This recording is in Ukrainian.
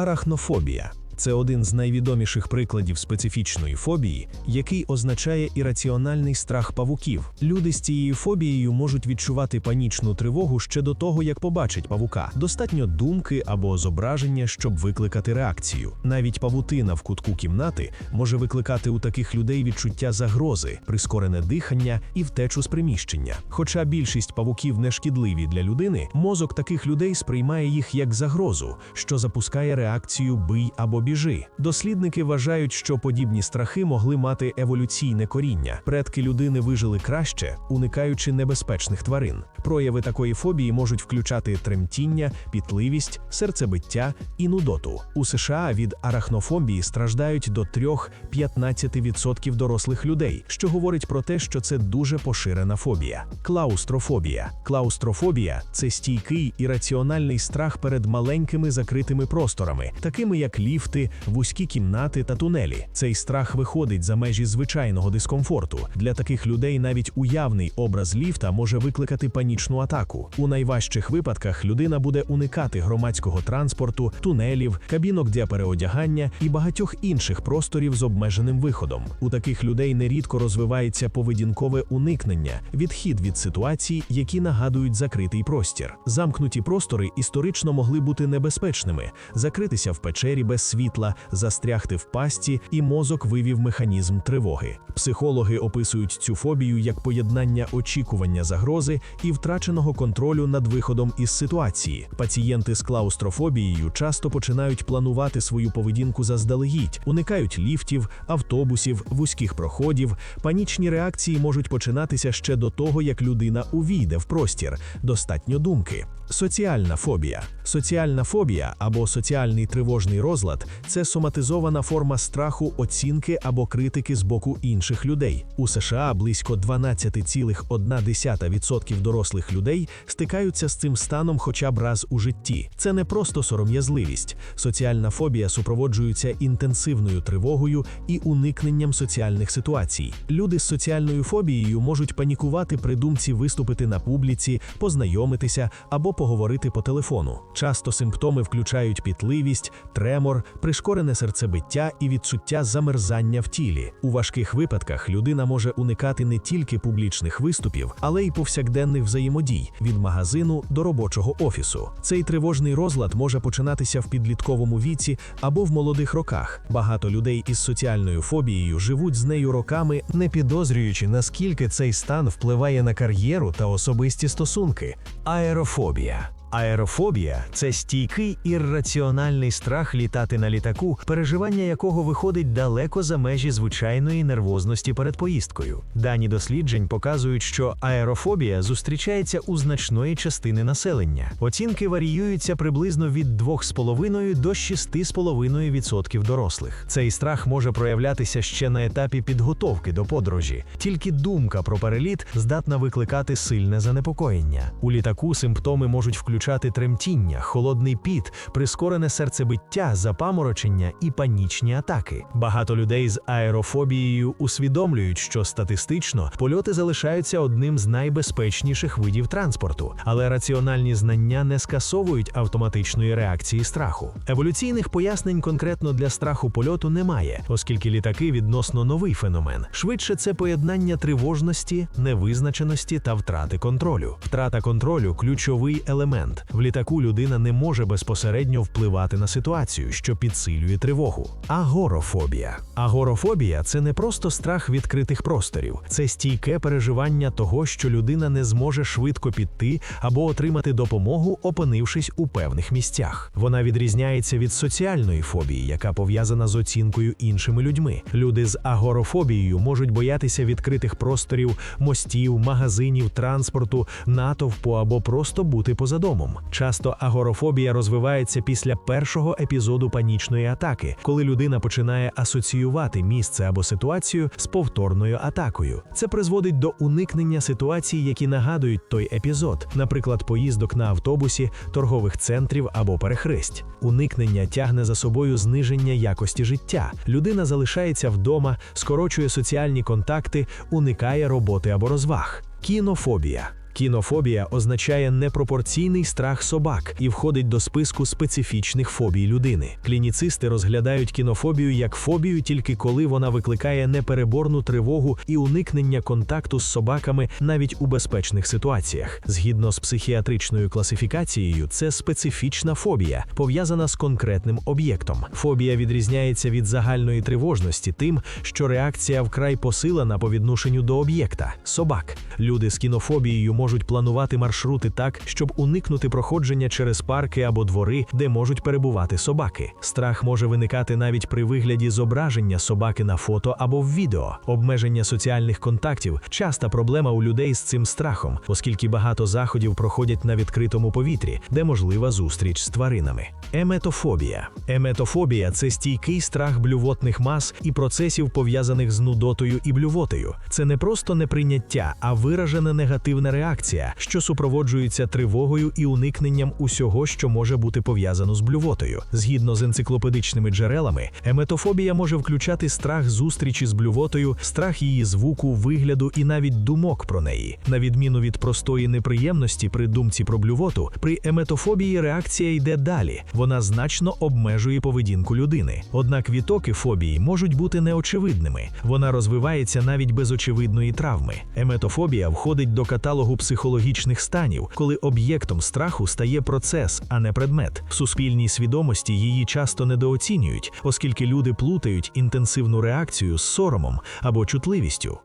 Арахнофобія це один з найвідоміших прикладів специфічної фобії, який означає ірраціональний страх павуків. Люди з цією фобією можуть відчувати панічну тривогу ще до того, як побачать павука. Достатньо думки або зображення, щоб викликати реакцію. Навіть павутина в кутку кімнати може викликати у таких людей відчуття загрози, прискорене дихання і втечу з приміщення. Хоча більшість павуків не шкідливі для людини, мозок таких людей сприймає їх як загрозу, що запускає реакцію бий або біжи. Дослідники вважають, що подібні страхи могли мати еволюційне коріння. Предки людини вижили краще, уникаючи небезпечних тварин. Прояви такої фобії можуть включати тремтіння, пітливість, серцебиття і нудоту. У США від арахнофобії страждають до 3-15% дорослих людей, що говорить про те, що це дуже поширена фобія. Клаустрофобія. Клаустрофобія це стійкий і раціональний страх перед маленькими закритими просторами, такими як ліфти, вузькі кімнати та тунелі. Цей страх виходить за межі звичайного дискомфорту. Для таких людей навіть уявний образ ліфта може викликати панічну атаку. У найважчих випадках людина буде уникати громадського транспорту, тунелів, кабінок для переодягання і багатьох інших просторів з обмеженим виходом. У таких людей нерідко розвивається поведінкове уникнення, відхід від ситуацій, які нагадують закритий простір. Замкнуті простори історично могли бути небезпечними, закритися в печері без світла, застрягти в пасті, і мозок вивів механізм тривоги. Психологи описують цю фобію як поєднання очікування загрози і втраченого контролю над виходом із ситуації. Пацієнти з клаустрофобією часто починають планувати свою поведінку заздалегідь, уникають ліфтів, автобусів, вузьких проходів. Панічні реакції можуть починатися ще до того, як людина увійде в простір. Достатньо думки. Соціальна фобія. Соціальна фобія або соціальний тривожний розлад це соматизована форма страху, оцінки або критики з боку інших людей. У США близько 12,1% дорослих людей стикаються з цим станом хоча б раз у житті. Це не просто сором'язливість. Соціальна фобія супроводжується інтенсивною тривогою і уникненням соціальних ситуацій. Люди з соціальною фобією можуть панікувати при думці виступити на публіці, познайомитися або поговорити по телефону. Часто симптоми включають пітливість, тремор, пришкорене серцебиття і відчуття замерзання в тілі. У важких випадках людина може уникати не тільки публічних виступів, але й повсякденних взаємодій від магазину до робочого офісу. Цей тривожний розлад може починатися в підлітковому віці або в молодих роках. Багато людей із соціальною фобією живуть з нею роками, не підозрюючи, наскільки цей стан впливає на кар'єру та особисті стосунки. Аерофобія. Аерофобія це стійкий ірраціональний страх літати на літаку, переживання якого виходить далеко за межі звичайної нервозності перед поїздкою. Дані досліджень показують, що аерофобія зустрічається у значної частини населення. Оцінки варіюються приблизно від 2,5 до 6,5% дорослих. Цей страх може проявлятися ще на етапі підготовки до подорожі. Тільки думка про переліт здатна викликати сильне занепокоєння. У літаку симптоми можуть включати тремтіння, холодний піт, прискорене серцебиття, запаморочення і панічні атаки. Багато людей з аерофобією усвідомлюють, що статистично польоти залишаються одним з найбезпечніших видів транспорту, але раціональні знання не скасовують автоматичної реакції страху. Еволюційних пояснень конкретно для страху польоту немає, оскільки літаки відносно новий феномен. Швидше це поєднання тривожності, невизначеності та втрати контролю. Втрата контролю ключовий елемент. В літаку людина не може безпосередньо впливати на ситуацію, що підсилює тривогу. Агорофобія. Агорофобія це не просто страх відкритих просторів, це стійке переживання того, що людина не зможе швидко піти або отримати допомогу, опинившись у певних місцях. Вона відрізняється від соціальної фобії, яка пов'язана з оцінкою іншими людьми. Люди з агорофобією можуть боятися відкритих просторів, мостів, магазинів, транспорту, натовпу або просто бути поза домом. Часто агорофобія розвивається після першого епізоду панічної атаки, коли людина починає асоціювати місце або ситуацію з повторною атакою. Це призводить до уникнення ситуацій, які нагадують той епізод, наприклад, поїздок на автобусі, торгових центрів або перехресть. Уникнення тягне за собою зниження якості життя. Людина залишається вдома, скорочує соціальні контакти, уникає роботи або розваг. Кінофобія. Кінофобія означає непропорційний страх собак і входить до списку специфічних фобій людини. Клініцисти розглядають кінофобію як фобію тільки коли вона викликає непереборну тривогу і уникнення контакту з собаками навіть у безпечних ситуаціях. Згідно з психіатричною класифікацією, це специфічна фобія, пов'язана з конкретним об'єктом. Фобія відрізняється від загальної тривожності тим, що реакція вкрай посилена по відношенню до об'єкта собак. Люди з кінофобією можуть планувати маршрути так, щоб уникнути проходження через парки або двори, де можуть перебувати собаки. Страх може виникати навіть при вигляді зображення собаки на фото або в відео. Обмеження соціальних контактів часта проблема у людей з цим страхом, оскільки багато заходів проходять на відкритому повітрі, де можлива зустріч з тваринами. Еметофобія. Еметофобія це стійкий страх блювотних мас і процесів, пов'язаних з нудотою і блювотою. Це не просто неприйняття, а виражена негативна реакція, що супроводжується тривогою і уникненням усього, що може бути пов'язано з блювотою. Згідно з енциклопедичними джерелами, еметофобія може включати страх зустрічі з блювотою, страх її звуку, вигляду і навіть думок про неї. На відміну від простої неприємності при думці про блювоту, при еметофобії реакція йде далі. Вона значно обмежує поведінку людини. Однак відтоки фобії можуть бути неочевидними. Вона розвивається навіть без очевидної травми. Еметофобія входить до каталогу психологічних станів, коли об'єктом страху стає процес, а не предмет. В суспільній свідомості її часто недооцінюють, оскільки люди плутають інтенсивну реакцію з соромом або чутливістю.